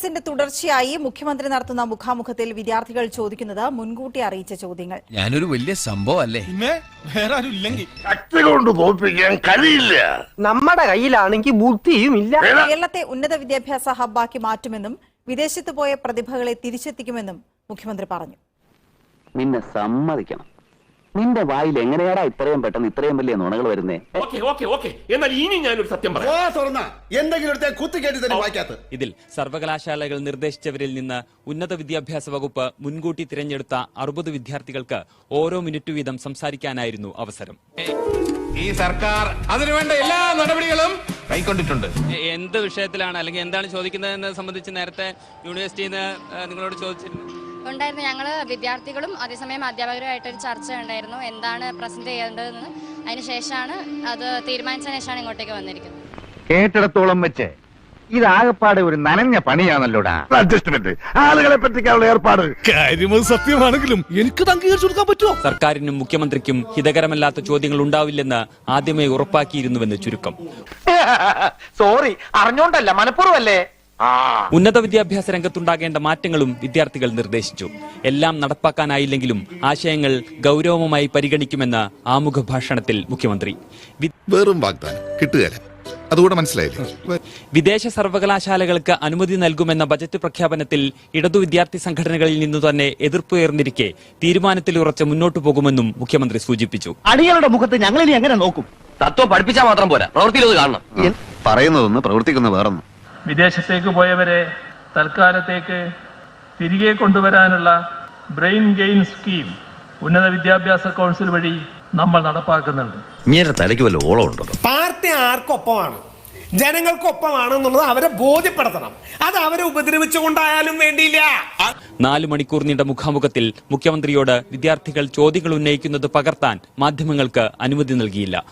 സദസ്സിന്റെ തുടർച്ചയായി മുഖ്യമന്ത്രി നടത്തുന്ന മുഖാമുഖത്തിൽ വിദ്യാർത്ഥികൾ ചോദിക്കുന്നത് മുൻകൂട്ടി അറിയിച്ച ചോദ്യങ്ങൾ. ഞാനൊരു വലിയ സംഭവം അല്ലേ പിന്നെ വേറെ ആരും ഇല്ലെങ്കിൽ. ശക്തി കൊണ്ട് തോൽപ്പിക്കാൻ കഴിയില്ല. നമ്മുടെ കയ്യിലാണെങ്കിൽ ബുദ്ധിയും ഇല്ല. കേരളത്തെ ഉന്നത വിദ്യാഭ്യാസ ഹബ്ബാക്കി മാറ്റുമെന്നും വിദേശത്ത് പോയ പ്രതിഭകളെ തിരിച്ചെത്തിക്കുമെന്നും മുഖ്യമന്ത്രി പറഞ്ഞു. നിന്നെ സമ്മതിക്കണം. നിന്റെ വായിൽ എങ്ങനെയാടാ ഇത്രയും പെട്ടെന്ന് ഇത്രയും വലിയ നുണകൾ വരുന്നേ? Okay okay okay. എന്നാൽ ഇനി ഞാനൊരു സത്യം പറയാം. തുറന്ന എന്തെങ്കിലും കുത്തിക്കേട്ടി തന്നെ വായിക്കാത്ത ഇതിൽ സർവകലാശാലകൾ നിർദ്ദേശിച്ചവരിൽ നിന്ന് ഉന്നത വിദ്യാഭ്യാസ വകുപ്പ് മുൻകൂട്ടി തിരഞ്ഞെടുത്ത അറുപത് വിദ്യാർത്ഥികൾക്ക് ഓരോ മിനിറ്റ് വീതം സംസാരിക്കാനായിരുന്നു അവസരം. ഈ സർക്കാർ അതിനുവേണ്ട എല്ലാ നടപടികളും കൈക്കൊണ്ടിട്ടുണ്ട്. എന്ത് വിഷയത്തിലാണ് അല്ലെങ്കിൽ എന്താണ് ചോദിക്കുന്നത് ചോദിക്കുന്നതെന്ന് സംബന്ധിച്ച് നേരത്തെ യൂണിവേഴ്സിറ്റിയിൽ നിന്ന് നിങ്ങളോട് ചോദിച്ചിരുന്നു ഉണ്ടായിരുന്നു ഞങ്ങൾ വിദ്യാർത്ഥികളും അതേസമയം അധ്യാപകരുമായിട്ടൊരു ചർച്ച ഉണ്ടായിരുന്നു. എന്താണ് പ്രസന്റ് ചെയ്യേണ്ടതെന്ന്. അതിനുശേഷമാണ് അത് തീരുമാനിച്ചതിന് ശേഷമാണ് ഇങ്ങോട്ടേക്ക് വന്നിരിക്കുന്നത്. കേട്ടിടത്തോളം വെച്ച് ഇതാകപ്പാട് ഒരു നനഞ്ഞ പണിയാണല്ലോടാ. അഡ്ജസ്റ്റ്മെന്റ്. ആളുകളെ പറ്റിക്കാനുള്ള ഏർപ്പാട്. കാര്യമത് സത്യമാണെങ്കിലും എനിക്ക് അംഗീകരിച്ചു കൊടുക്കാൻ പറ്റുമോ? സർക്കാരിനും മുഖ്യമന്ത്രിക്കും ഹിതകരമല്ലാത്ത ചോദ്യങ്ങൾ ഉണ്ടാവില്ലെന്ന് ആദ്യമേ ഉറപ്പാക്കിയിരുന്നുവെന്ന് ചുരുക്കം. സോറി അറിഞ്ഞോണ്ടല്ല മനഃപൂർവല്ലേ ഉന്നത വിദ്യാഭ്യാസ രംഗത്തുണ്ടാകേണ്ട മാറ്റങ്ങളും വിദ്യാർത്ഥികൾ നിർദ്ദേശിച്ചു. എല്ലാം നടപ്പാക്കാനായില്ലെങ്കിലും ആശയങ്ങൾ ഗൗരവമായി പരിഗണിക്കുമെന്ന് ആമുഖ ഭാഷണത്തിൽ മുഖ്യമന്ത്രി വെറും വാഗ്ദാനം. കിട്ടുകയില്ല. അതുകൂടെ മനസ്സിലായില്ലേ? വിദേശ സർവകലാശാലകൾക്ക് അനുമതി നൽകുമെന്ന ബജറ്റ് പ്രഖ്യാപനത്തിൽ ഇടതു വിദ്യാർത്ഥി സംഘടനകളിൽ നിന്നു തന്നെ എതിർപ്പുയർന്നിരിക്കെ തീരുമാനത്തിൽ ഉറച്ച് മുന്നോട്ടു പോകുമെന്നും മുഖ്യമന്ത്രി സൂചിപ്പിച്ചു. അടികളുടെ മുഖത്ത് ഞങ്ങൾ ഇനി എങ്ങനെ നോക്കും? തത്വം പഠിപ്പിച്ചാൽ മാത്രം പോരാ. പ്രവൃത്തിയിലത് കാണണം. പറയുന്നതൊന്ന് പ്രവർത്തിക്കുന്ന വേറൊന്നും. വിദേശത്തേക്ക് പോയവരെ തൽക്കാലത്തേക്ക് തിരികെ കൊണ്ടുവരാനുള്ള ബ്രെയിൻ ഗെയിൻ സ്കീം ഉന്നത വിദ്യാഭ്യാസ കൗൺസിൽ വഴി നമ്മൾ നടപ്പാക്കുന്നുണ്ട്. ഇങ്ങനെ തലയ്ക്ക് വല്ല ഓളം ഉണ്ടോ പാർട്ടി ആർക്കൊപ്പമാണ്? ജനങ്ങൾക്കൊപ്പമാണെന്നുള്ളത് അവരെ ബോധ്യപ്പെടുത്തണം. അത് അവരെ ഉപദ്രവിച്ചുകൊണ്ടായാലും വേണ്ടിയില്ല. നാലു മണിക്കൂർ നീണ്ട മുഖാമുഖത്തിൽ മുഖ്യമന്ത്രിയോട് വിദ്യാർത്ഥികൾ ചോദ്യങ്ങൾ ഉന്നയിക്കുന്നത് പകർത്താൻ മാധ്യമങ്ങൾക്ക് അനുമതി നൽകിയില്ല.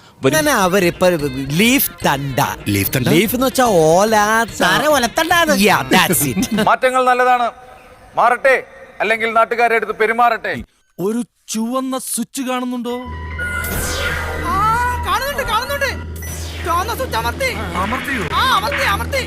അവരിപ്പോ ലീഫ് തണ്ട. ലീഫ് തണ്ട? ലീഫ് എന്ന് വെച്ചാ ഓല മാറ്റങ്ങൾ നല്ലതാണ്. മാറട്ടെ. അല്ലെങ്കിൽ നാട്ടുകാരെ അടുത്ത് പെരുമാറട്ടെ. ഒരു ചുവന്ന സ്വിച്ച് കാണുന്നുണ്ടോ? കാണുന്നുണ്ട് കാണുന്നുണ്ട് ചുവന്ന ആ അമർത്തി അമർത്തി അമർത്തി.